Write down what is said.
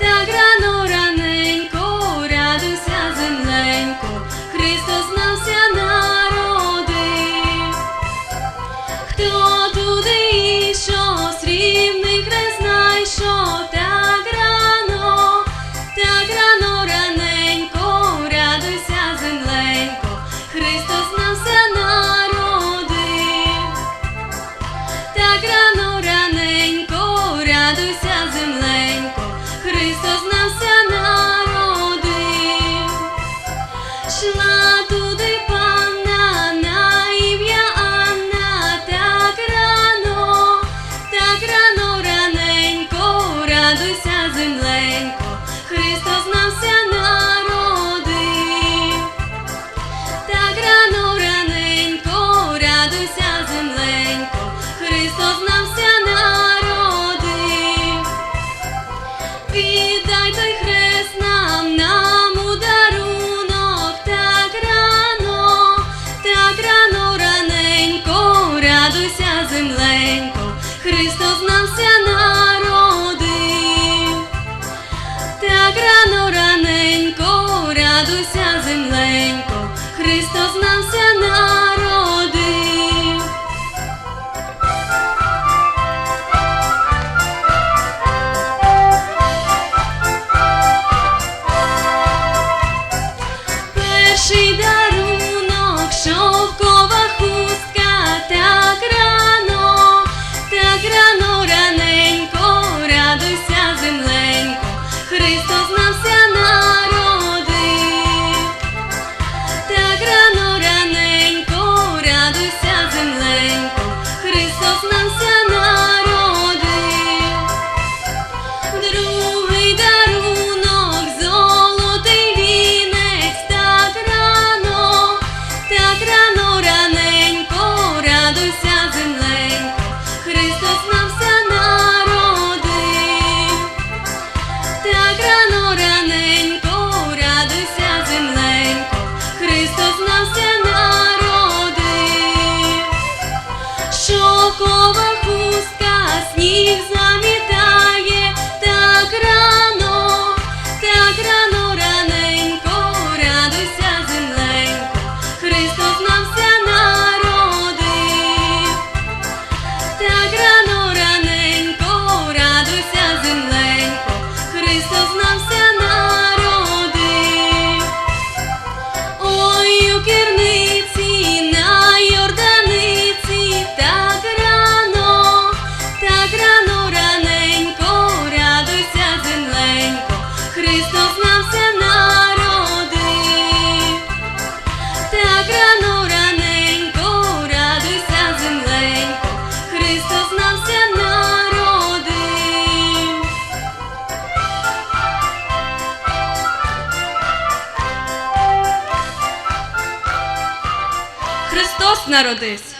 так рано раненько, радуйся земленько, Христос нався народив, хто туди ішов, срібний хрест знайшов, так рано, так рано раненько, радуйся земленько, Христос нався народив, так рано раненько, радуйся земленько. Христос нам ся народив, так рано раненько радуйся земленько, Христос нам ся народив. Христос народився.